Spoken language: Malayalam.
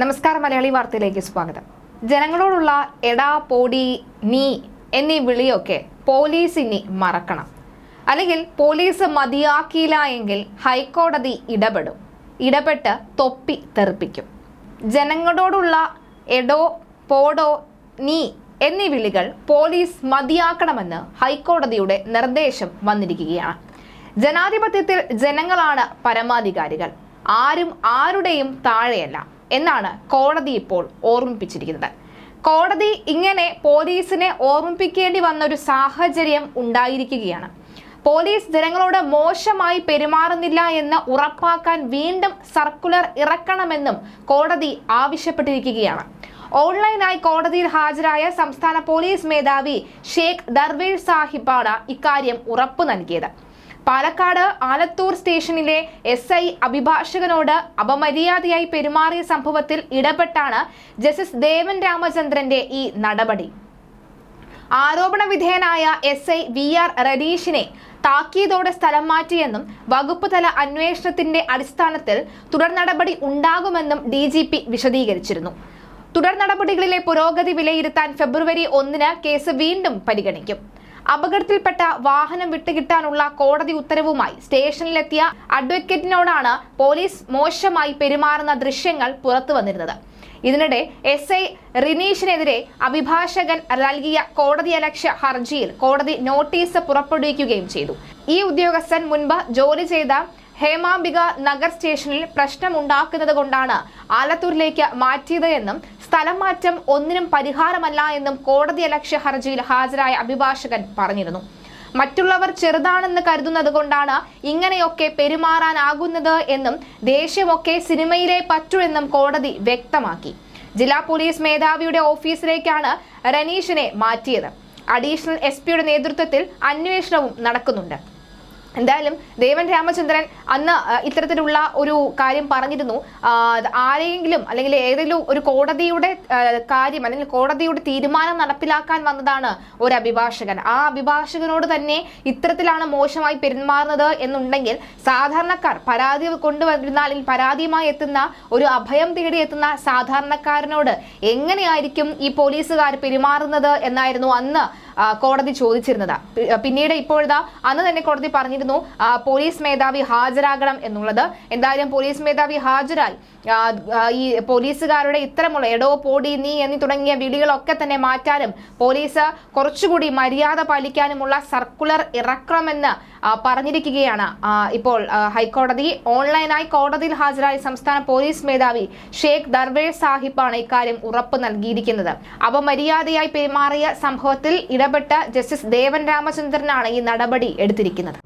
നമസ്കാരം മലയാളി വാർത്തയിലേക്ക് സ്വാഗതം. ജനങ്ങളോടുള്ള എടാ പോടി നീ എന്നീ വിളിയൊക്കെ പോലീസ് ഇനി മറക്കണം. അല്ലെങ്കിൽ പോലീസ് മതിയാക്കിയില്ല എങ്കിൽ ഹൈക്കോടതി ഇടപെടും. ഇടപെട്ട് തൊപ്പി തെറിപ്പിക്കും. ജനങ്ങളോടുള്ള എടോ പോടോ നീ എന്നീ വിളികൾ പോലീസ് മതിയാക്കണമെന്ന് ഹൈക്കോടതിയുടെ നിർദ്ദേശം വന്നിരിക്കുകയാണ്. ജനാധിപത്യത്തിൽ ജനങ്ങളാണ് പരമാധികാരികൾ. ആരും ആരുടെയും താഴെയല്ല. എന്നാണ് കോടതി ഇപ്പോൾ ഓർമ്മിപ്പിച്ചിരിക്കുന്നത്. കോടതി ഇങ്ങനെ പോലീസിനെ ഓർമ്മിപ്പിക്കേണ്ടി വന്ന ഒരു സാഹചര്യം ഉണ്ടായിരിക്കുകയാണ്. പോലീസ് ജനങ്ങളോട് മോശമായി പെരുമാറുന്നില്ല എന്ന് ഉറപ്പാക്കാൻ വീണ്ടും സർക്കുലർ ഇറക്കണമെന്നും കോടതി ആവശ്യപ്പെട്ടിരിക്കുകയാണ്. ഓൺലൈനായി കോടതിയിൽ ഹാജരായ സംസ്ഥാന പോലീസ് മേധാവി ഷേഖ് ദർവേഷ് സാഹിബാണ് ഇക്കാര്യം ഉറപ്പു നൽകിയത്. പാലക്കാട് ആലത്തൂർ സ്റ്റേഷനിലെ എസ് ഐ അഭിഭാഷകനോട് അപമര്യാദയായി പെരുമാറിയ സംഭവത്തിൽ ഇടപെട്ടാണ് ജസ്റ്റിസ് ദേവൻ രാമചന്ദ്രന്റെ ഈ നടപടി. ആരോപണ വിധേയനായ എസ് ഐ വി ആർ റനീഷിനെ താക്കീതോടെ സ്ഥലം മാറ്റിയെന്നും വകുപ്പ് തല അന്വേഷണത്തിന്റെ അടിസ്ഥാനത്തിൽ തുടർ നടപടി ഉണ്ടാകുമെന്നും ഡി ജി പി വിശദീകരിച്ചിരുന്നു. തുടർ നടപടികളിലെ പുരോഗതി വിലയിരുത്താൻ ഫെബ്രുവരി ഒന്നിന് കേസ് വീണ്ടും പരിഗണിക്കും. അപകടത്തിൽപ്പെട്ട വാഹനം വിട്ടുകിട്ടാനുള്ള കോടതി ഉത്തരവുമായി സ്റ്റേഷനിലെത്തിയ അഡ്വക്കേറ്റിനോടാണ് പോലീസ് മോശമായി പെരുമാറുന്ന ദൃശ്യങ്ങൾ പുറത്തു വന്നിരുന്നത്. ഇതിനിടെ എസ് ഐ റിനീഷിനെതിരെ അഭിഭാഷകൻ നൽകിയ കോടതിയലക്ഷ്യ ഹർജിയിൽ കോടതി നോട്ടീസ് പുറപ്പെടുവിക്കുകയും ചെയ്തു. ഈ ഉദ്യോഗസ്ഥൻ മുൻപ് ജോലി ചെയ്ത ഹേമാംബിക നഗർ സ്റ്റേഷനിൽ പ്രശ്നമുണ്ടാക്കുന്നത് കൊണ്ടാണ് ആലത്തൂരിലേക്ക് മാറ്റിയത് എന്നും സ്ഥലം മാറ്റം ഒന്നിനും പരിഹാരമല്ല എന്നും കോടതിയലക്ഷ്യ ഹർജിയിൽ ഹാജരായ അഭിഭാഷകൻ പറഞ്ഞിരുന്നു. മറ്റുള്ളവർ ചെറുതാണെന്ന് കരുതുന്നത് കൊണ്ടാണ് ഇങ്ങനെയൊക്കെ പെരുമാറാനാകുന്നത് എന്നും ദേഷ്യമൊക്കെ സിനിമയിലെ പറ്റൂ എന്നും കോടതി വ്യക്തമാക്കി. ജില്ലാ പോലീസ് മേധാവിയുടെ ഓഫീസിലേക്കാണ് റനീഷിനെ മാറ്റിയത്. അഡീഷണൽ എസ് പിയുടെ നേതൃത്വത്തിൽ അന്വേഷണവും നടക്കുന്നുണ്ട്. എന്തായാലും ദേവൻ രാമചന്ദ്രൻ അന്ന് ഇത്തരത്തിലുള്ള ഒരു കാര്യം പറഞ്ഞിരുന്നു. ആരെങ്കിലും അല്ലെങ്കിൽ ഏതെങ്കിലും ഒരു കോടതിയുടെ കാര്യം അല്ലെങ്കിൽ കോടതിയുടെ തീരുമാനം നടപ്പിലാക്കാൻ വന്നതാണ് ഒരു അഭിഭാഷകൻ. ആ അഭിഭാഷകനോട് തന്നെ ഇത്തരത്തിലാണ് മോശമായി പെരുമാറുന്നത് എന്നുണ്ടെങ്കിൽ സാധാരണക്കാർ പരാതി കൊണ്ടുവരുന്ന അല്ലെങ്കിൽ പരാതിയുമായി എത്തുന്ന ഒരു അഭയം തേടി എത്തുന്ന സാധാരണക്കാരനോട് എങ്ങനെയായിരിക്കും ഈ പോലീസുകാർ പെരുമാറുന്നത് എന്നായിരുന്നു അന്ന് കോടതി ചോദിച്ചിരുന്നത്. പിന്നീട് ഇപ്പോഴതാ അന്ന് തന്നെ കോടതി പറഞ്ഞിരുന്നു പോലീസ് മേധാവി ഹാജരാകണം എന്നുള്ളത്. എന്തായാലും പോലീസ് മേധാവി ഹാജരായി. ഈ പോലീസുകാരുടെ ഇത്തരമുള്ള എടോ പോടി നീ എന്നീ തുടങ്ങിയ വിളികളൊക്കെ തന്നെ മാറ്റാനും പോലീസ് കുറച്ചുകൂടി മര്യാദ പാലിക്കാനുമുള്ള സർക്കുലർ ഇറക്കണമെന്ന് പറഞ്ഞിരിക്കുകയാണ്. ഇപ്പോൾ ഹൈക്കോടതി ഓൺലൈനായി കോടതിയിൽ ഹാജരായ സംസ്ഥാന പോലീസ് മേധാവി ഷേഖ് ദർവേ സാഹിബാണ് ഇക്കാര്യം ഉറപ്പ് നൽകിയിരിക്കുന്നത്. അപമര്യാദയായി പെരുമാറിയ സംഭവത്തിൽ ഇടപെട്ട ജസ്റ്റിസ് ദേവൻ രാമചന്ദ്രനാണ് ഈ നടപടി എടുത്തിരിക്കുന്നത്.